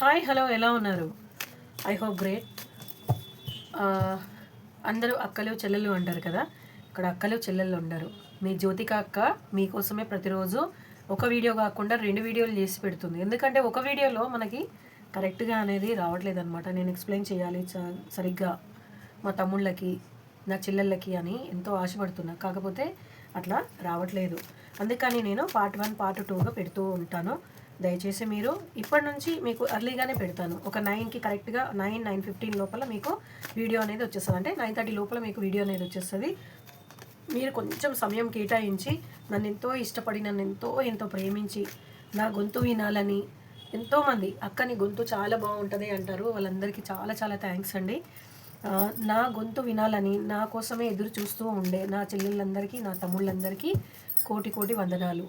Hi hello ఎలా ఉన్నారు? I hope great. అందరూ అక్కలు చెల్లెలు అంటారు కదా? ఇక్కడ అక్కలు చెల్లెళ్ళు ఉండరు మీ జ్యోతిక అక్క మీకోసమే ప్రతిరోజు ఒక వీడియో కాకుండా రెండు వీడియోలు చేసి పెడుతుంది. ఎందుకంటే ఒక వీడియోలో మనకి కరెక్ట్గా అనేది రావట్లేదు అనమాట నేను ఎక్స్ప్లెయిన్ చేయాలి సరిగ్గా మా తమ్ముళ్ళకి నా చెల్లెళ్ళకి అని ఎంతో ఆశపడుతున్నా. కాకపోతే అట్లా రావట్లేదు. అందుకని నేను పార్ట్ వన్ పార్ట్ టూగా పెడుతూ ఉంటాను. దయచేసి మీరు ఇప్పటి నుంచి మీకు అర్లీగానే పెడతాను. ఒక నైన్కి కరెక్ట్గా నైన్ నైన్ ఫిఫ్టీన్ లోపల మీకు వీడియో అనేది వచ్చేస్తుంది. అంటే నైన్ థర్టీ లోపల మీకు వీడియో అనేది వచ్చేస్తుంది. మీరు కొంచెం సమయం కేటాయించి నన్ను ఎంతో ఇష్టపడి నన్ను ఎంతో ఎంతో ప్రేమించి నా గొంతు వినాలని ఎంతోమంది అక్కని గొంతు చాలా బాగుంటుంది అంటారు. వాళ్ళందరికీ చాలా చాలా థ్యాంక్స్ అండి. నా గొంతు వినాలని నా కోసమే ఎదురు చూస్తూ ఉండే నా చెల్లెళ్ళందరికీ నా తమ్ముళ్ళందరికీ కోటి కోటి వందనాలు.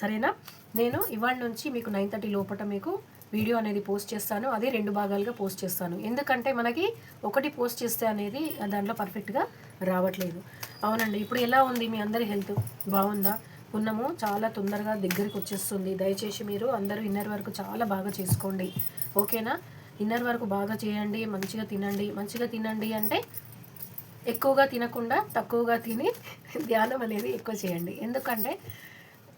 సరేనా? నేను ఇవాళ నుంచి మీకు నైన్ థర్టీ లోపల మీకు వీడియో అనేది పోస్ట్ చేస్తాను. అదే రెండు భాగాలుగా పోస్ట్ చేస్తాను. ఎందుకంటే మనకి ఒకటి పోస్ట్ చేస్తే అనేది దాంట్లో పర్ఫెక్ట్గా రావట్లేదు. అవునండి ఇప్పుడు ఎలా ఉంది మీ అందరి హెల్త్? బాగుందా? పున్నము చాలా తొందరగా దగ్గరికి వచ్చేస్తుంది. దయచేసి మీరు అందరూ ఇన్నర్ వరకు చాలా బాగా చేసుకోండి. ఓకేనా? ఇన్నర్ వరకు బాగా చేయండి మంచిగా తినండి. మంచిగా తినండి అంటే ఎక్కువగా తినకుండా తక్కువగా తిని ధ్యానం అనేది ఎక్కువ చేయండి. ఎందుకంటే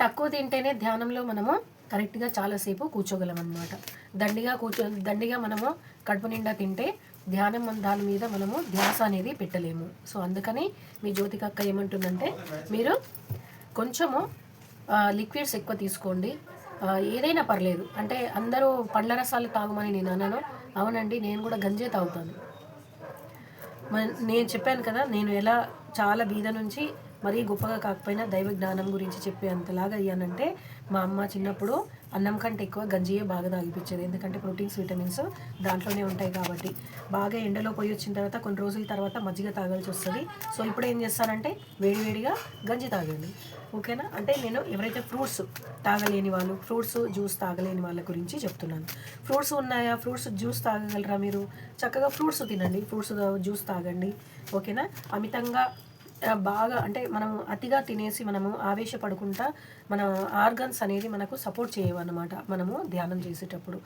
తక్కువ తింటేనే ధ్యానంలో మనము కరెక్ట్గా చాలాసేపు కూర్చోగలం అనమాట దండిగా కూర్చో దండిగా మనము కడుపు నిండా తింటే ధ్యానం దాని మీద మనము ధ్యాస అనేది పెట్టలేము. సో అందుకని మీ జ్యోతిక అక్క ఏమంటుందంటే మీరు కొంచెము లిక్విడ్స్ ఎక్కువ తీసుకోండి. ఏదైనా పర్లేదు. అంటే అందరూ పండ్ల రసాలు తాగమని నేను అన్నాను. అవునండి నేను కూడా గంజే తాగుతాను. మ- నేను చెప్పాను కదా నేను ఎలా చాలా బీద నుంచి మరీ గొప్పగా కాకపోయినా దైవ జ్ఞానం గురించి చెప్పే అంతలాగా అయ్యానంటే మా అమ్మ చిన్నప్పుడు అన్నం కంటే ఎక్కువ గంజియే బాగా తాగిపించేది ఎందుకంటే ప్రోటీన్స్ విటమిన్స్ దాంట్లోనే ఉంటాయి కాబట్టి. బాగా ఎండలో పోయి వచ్చిన తర్వాత కొన్ని రోజుల తర్వాత మజ్జిగ తాగాల్సి వస్తుంది. సో ఇప్పుడు ఏం చేస్తానంటే వేడివేడిగా గంజి తాగండి ఓకేనా? అంటే నేను ఎవరైతే ఫ్రూట్స్ తాగలేని వాళ్ళు ఫ్రూట్స్ జ్యూస్ తాగలేని వాళ్ళ గురించి చెప్తున్నాను. ఫ్రూట్స్ ఉన్నాయా? ఫ్రూట్స్ జ్యూస్ తాగగలరా మీరు? చక్కగా ఫ్రూట్స్ తినండి. ఫ్రూట్స్ జ్యూస్ తాగండి. ఓకేనా? అమితంగా బాగా అంటే మనం అతిగా తినేసి మనము ఆవేశపడుకుంటా మన ఆర్గన్స్ అనేది మనకు సపోర్ట్ చేయవన్నమాట మనము ధ్యానం చేసేటప్పుడు.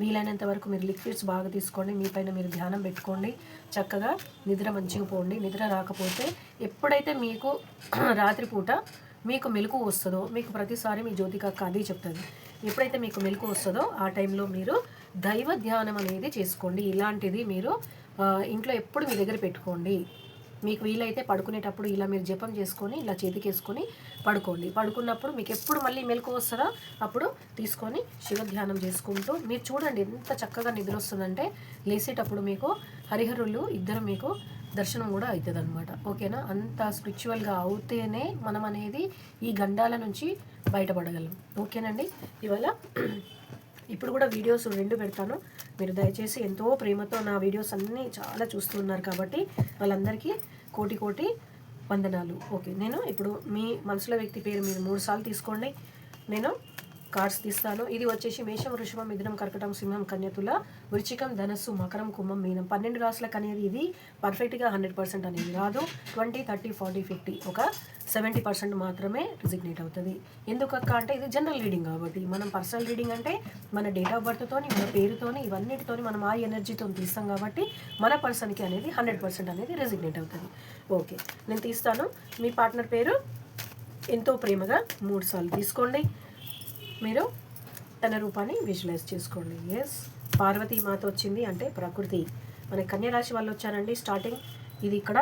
వీలైనంత వరకు మీరు లిక్విడ్స్ బాగా తీసుకోండి మీ పైన మీరు ధ్యానం పెట్టుకోండి చక్కగా నిద్ర మంచిగా పోండి. నిద్ర రాకపోతే ఎప్పుడైతే మీకు రాత్రిపూట మీకు మెలకు వస్తుందో మీకు ప్రతిసారి మీ జ్యోతిక అక్క అది చెప్తుంది ఎప్పుడైతే మీకు మెలకు వస్తుందో ఆ టైంలో మీరు దైవ ధ్యానం అనేది చేసుకోండి. ఇలాంటిది మీరు ఇంట్లో ఎప్పుడు మీ దగ్గర పెట్టుకోండి. మీకు వీలైతే పడుకునేటప్పుడు ఇలా మీరు జపం చేసుకొని ఇలా చేతికేసుకొని పడుకోండి. పడుకున్నప్పుడు మీకు ఎప్పుడు మళ్ళీ మెలకు వస్తుందో? అప్పుడు తీసుకొని శివధ్యానం చేసుకుంటూ మీరు చూడండి ఎంత చక్కగా నిద్ర వస్తుందంటే లేసేటప్పుడు మీకు హరిహరులు ఇద్దరు మీకు దర్శనం కూడా అవుతుంది అనమాట ఓకేనా? అంత స్పిరిచువల్గా అవుతేనే మనం అనేది ఈ గండాల నుంచి బయటపడగలం. ఓకేనండి? ఇవాళ ఇప్పుడు కూడా వీడియోస్ రెండు పెడతాను. మీరు దయచేసి ఎంతో ప్రేమతో నా వీడియోస్ అన్నీ చాలా చూస్తున్నారు కాబట్టి వాళ్ళందరికీ కోటి కోటి వందనాలు. ఓకే నేను ఇప్పుడు మీ మనసులో వ్యక్తి పేరు మీరు మూడు సార్లు తీసుకోండి. నేను కార్డ్స్ తీస్తాను. ఇది వచ్చేసి మేషం వృషభం మిథునం కర్కటం సింహం కన్యతుల వృచ్చికం ధనస్సు మకరం కుంభం మీనం. పన్నెండు రాసులకు అనేది ఇది. పర్ఫెక్ట్గా హండ్రెడ్ పర్సెంట్ అనేది రాదు. ట్వంటీ థర్టీ ఫార్టీ ఫిఫ్టీ ఒక సెవెంటీ పర్సెంట్ మాత్రమే రిజిగ్నేట్ అవుతుంది. ఎందుకక్క అంటే ఇది జనరల్ రీడింగ్ కాబట్టి. మనం పర్సనల్ రీడింగ్ అంటే మన డేట్ ఆఫ్ బర్త్తోని మన పేరుతోని ఇవన్నిటితోని మనం ఆ ఎనర్జీతో తీస్తాం కాబట్టి మన పర్సన్కి అనేది హండ్రెడ్ పర్సెంట్ అనేది రెసిగ్నేట్ అవుతుంది. ఓకే నేను తీస్తాను. మీ పార్ట్నర్ పేరు? ఎంతో ప్రేమగా మూడు సార్లు తీసుకోండి. మీరు తన రూపాన్ని విజువలైజ్ చేసుకోండి. ఎస్ పార్వతీ మాత వచ్చింది అంటే ప్రకృతి. మన కన్యరాశి వాళ్ళు వచ్చారండి. స్టార్టింగ్ ఇది ఇక్కడ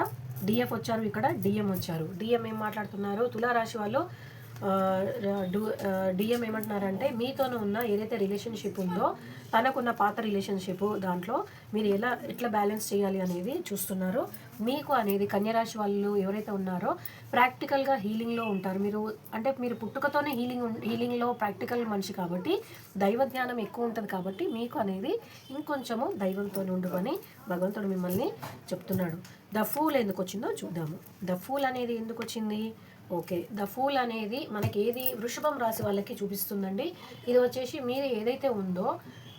డిఎఫ్ వచ్చారు ఇక్కడ డిఎం వచ్చారు. డిఎం ఏం మాట్లాడుతున్నారు? తులారాశి వాళ్ళు డిఎం ఏమంటున్నారంటే మీతోనే ఉన్న ఏదైతే రిలేషన్షిప్ ఉందో తనకున్న పాత రిలేషన్షిప్ దాంట్లో మీరు ఎలా ఎట్లా బ్యాలెన్స్ చేయాలి అనేది చూస్తున్నారు. మీకు అనేది కన్యరాశి వాళ్ళు ఎవరైతే ఉన్నారో ప్రాక్టికల్గా హీలింగ్లో ఉంటారు. మీరు అంటే మీరు పుట్టుకతోనే హీలింగ్ హీలింగ్లో ప్రాక్టికల్ మనిషి కాబట్టి దైవ జ్ఞానం ఎక్కువ ఉంటుంది కాబట్టి మీకు అనేది ఇంకొంచెము దైవంతో ఉండమని భగవంతుడు మిమ్మల్ని చెప్తున్నాడు. ద ఫూల్ ఎందుకు వచ్చిందో చూద్దాము. ద ఫూల్ అనేది ఎందుకు వచ్చింది? ఓకే. ద ఫూల్ అనేది మనకి ఏది వృషభం రాశి వాళ్ళకి చూపిస్తుందండి. ఇది వచ్చేసి మీరు ఏదైతే ఉందో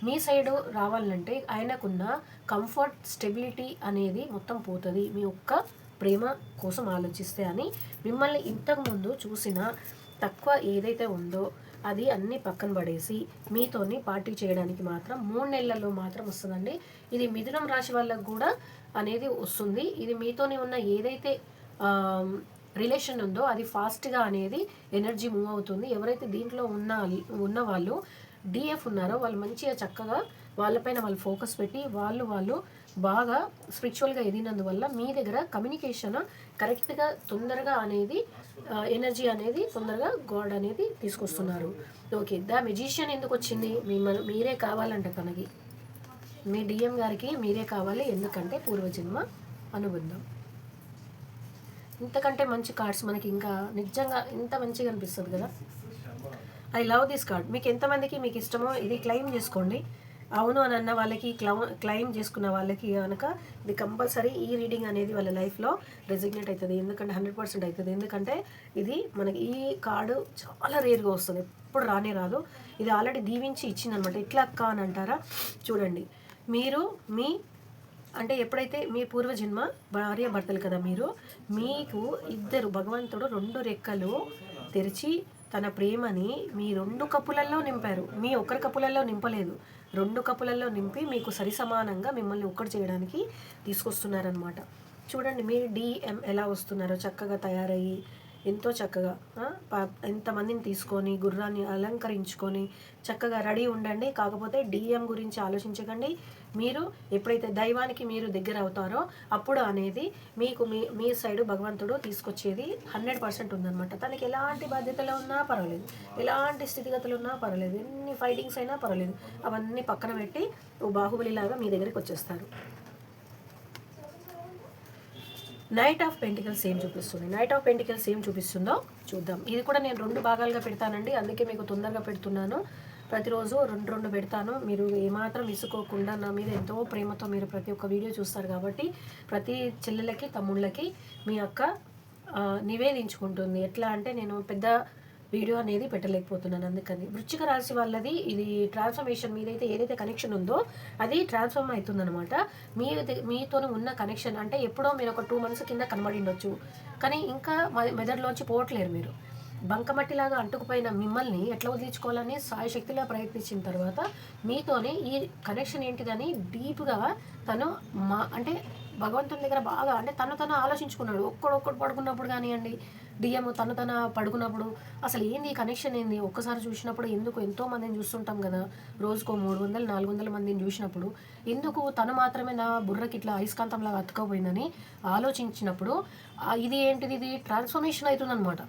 మీ సైడు రావాలంటే ఆయనకున్న కంఫర్ట్ స్టెబిలిటీ అనేది మొత్తం పోతుంది. మీ ఒక్క ప్రేమ కోసం ఆలోచిస్తే అని మిమ్మల్ని ఇంతకుముందు చూసిన తక్కువ ఏదైతే ఉందో అది అన్ని పక్కన పడేసి మీతోని పార్టీ చేయడానికి మాత్రం మూడు నెలల్లో మాత్రం వస్తుందండి. ఇది మిథునం రాశి వాళ్ళకు కూడా అనేది వస్తుంది. ఇది మీతోనే ఉన్న ఏదైతే రిలేషన్ ఉందో అది ఫాస్ట్గా అనేది ఎనర్జీ మూవ్ అవుతుంది. ఎవరైతే దీంట్లో ఉన్న ఉన్న వాళ్ళు డిఎఫ్ ఉన్నారో వాళ్ళు మంచిగా చక్కగా వాళ్ళపైన వాళ్ళు ఫోకస్ పెట్టి వాళ్ళు వాళ్ళు బాగా స్పిరిచువల్గా ఎదిగినందువల్ల మీ దగ్గర కమ్యూనికేషన్ కరెక్ట్గా తొందరగా అనేది ఎనర్జీ అనేది తొందరగా గాడ్ అనేది తీసుకొస్తున్నారు. ఓకే ద మెజిషియన్ ఎందుకు వచ్చింది? మిమ్మల్ని మీరే కావాలంట తనకి. మీ డిఎం గారికి మీరే కావాలి ఎందుకంటే పూర్వజన్మ అనుబంధం. ఇంతకంటే మంచి కార్డ్స్ మనకి ఇంకా నిజంగా ఇంత మంచిగా అనిపిస్తుంది కదా. ఐ లవ్ దిస్ కార్డ్ మీకు ఎంతమందికి మీకు ఇష్టమో ఇది క్లెయిమ్ చేసుకోండి. అవును అని అన్న వాళ్ళకి క్లౌ క్లెయిమ్ చేసుకున్న వాళ్ళకి కనుక ఇది కంపల్సరీ ఈ రీడింగ్ అనేది వాళ్ళ లైఫ్లో రెసిగ్నేట్ అవుతుంది ఎందుకంటే హండ్రెడ్ పర్సెంట్ అవుతుంది ఎందుకంటే ఇది మనకి ఈ కార్డు చాలా రేర్గా వస్తుంది. ఎప్పుడు రానే రాదు. ఇది ఆల్రెడీ దీవించి ఇచ్చిందనమాట. ఎట్లా అక్క అని అంటారా? చూడండి. మీరు మీ అంటే ఎప్పుడైతే మీ పూర్వజన్మ భార్య భర్తలు కదా మీరు మీకు ఇద్దరు భగవంతుడు రెండు రెక్కలు తెరిచి తన ప్రేమని మీ రెండు కప్పులలో నింపారు. మీ ఒక్కరి కప్పులలో నింపలేదు. రెండు కప్పులలో నింపి మీకు సరి సమానంగా మిమ్మల్ని ఒక్కటి చేయడానికి తీసుకొస్తున్నారనమాట చూడండి మీరు డిఎం ఎలా వస్తున్నారో చక్కగా తయారయ్యి ఎంతో చక్కగా ఎంతమందిని తీసుకొని గుర్రాన్ని అలంకరించుకొని చక్కగా రెడీ ఉండండి. కాకపోతే డిఎం గురించి ఆలోచించకండి. మీరు ఎప్పుడైతే దైవానికి మీరు దగ్గర అవుతారో అప్పుడు అనేది మీకు మీ మీ సైడ్ భగవంతుడు తీసుకొచ్చేది హండ్రెడ్ పర్సెంట్ ఉందన్నమాట. తనకి ఎలాంటి బాధ్యతలు ఉన్నా పర్వాలేదు. ఎలాంటి స్థితిగతులు ఉన్నా పర్వాలేదు. ఎన్ని ఫైటింగ్స్ అయినా పర్వాలేదు. అవన్నీ పక్కన పెట్టి ఓ బాహుబలిలాగా మీ దగ్గరికి వచ్చేస్తారు. నైట్ ఆఫ్ పెంటికల్స్ ఏం చూపిస్తుంది? నైట్ ఆఫ్ పెంటికల్స్ ఏం చూపిస్తుందో చూద్దాం. ఇది కూడా నేను రెండు భాగాలుగా పెడతానండి. అందుకే మీకు తొందరగా పెడుతున్నాను. ప్రతిరోజు రెండు రెండు పెడతాను. మీరు ఏమాత్రం విసుకోకుండా నా మీద ఎంతో ప్రేమతో మీరు ప్రతి ఒక్క వీడియో చూస్తారు కాబట్టి ప్రతి చెల్లెలకి తమ్ముళ్ళకి మీ అక్క నివేదించుకుంటుంది. ఎట్లా అంటే నేను పెద్ద వీడియో అనేది పెట్టలేకపోతున్నాను అందుకని. వృచ్చిక రాశి వాళ్ళది ఇది ట్రాన్స్ఫర్మేషన్ మీదైతే ఏదైతే కనెక్షన్ ఉందో అది ట్రాన్స్ఫార్మ్ అవుతుందన్నమాట. మీ మీతో ఉన్న కనెక్షన్ అంటే ఎప్పుడో మీరు ఒక టూ మంత్స్ కింద కనబడి ఉండొచ్చు. కానీ ఇంకా మెదడులోంచి పోవట్లేరు మీరు. బంకమట్టిలాగా అంటుకుపోయిన మిమ్మల్ని ఎట్లా వదిలించుకోవాలని సాయశక్తిలా ప్రయత్నించిన తర్వాత మీతోనే ఈ కనెక్షన్ ఏంటిదని డీప్గా తను మా అంటే భగవంతుని దగ్గర బాగా అంటే తను తను ఆలోచించుకున్నాడు. ఒక్కడొక్కడు పడుకున్నప్పుడు కానివ్వండి డిఎం తను తన పడుకున్నప్పుడు అసలు ఏంది కనెక్షన్ ఏంది? ఒక్కసారి చూసినప్పుడు ఎందుకు ఎంతో మందిని చూస్తుంటాం కదా రోజుకో మూడు వందలు నాలుగు వందల మందిని చూసినప్పుడు ఎందుకు తను మాత్రమే నా బుర్రకి ఇట్లా అయస్కాంతంలాగా అతుకపోయిందని ఆలోచించినప్పుడు ఇది ఏంటిది? ఇది ట్రాన్స్ఫర్మేషన్ అవుతుందన్నమాట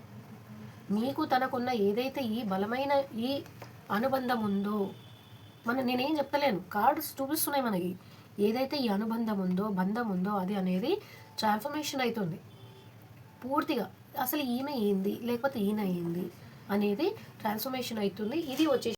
మీకు తనకున్న ఏదైతే ఈ బలమైన ఈ అనుబంధం ఉందో మన నేనేం చెప్తలేను కార్డ్స్ చూపిస్తున్నాయి మనకి. ఏదైతే ఈ అనుబంధం ఉందో బంధం ఉందో అది అనేది ట్రాన్స్ఫర్మేషన్ అవుతుంది పూర్తిగా. అసలు ఈమె ఏంది? లేకపోతే ఈయన ఏంది? అనేది ట్రాన్స్ఫర్మేషన్ అవుతుంది. ఇది వచ్చేసి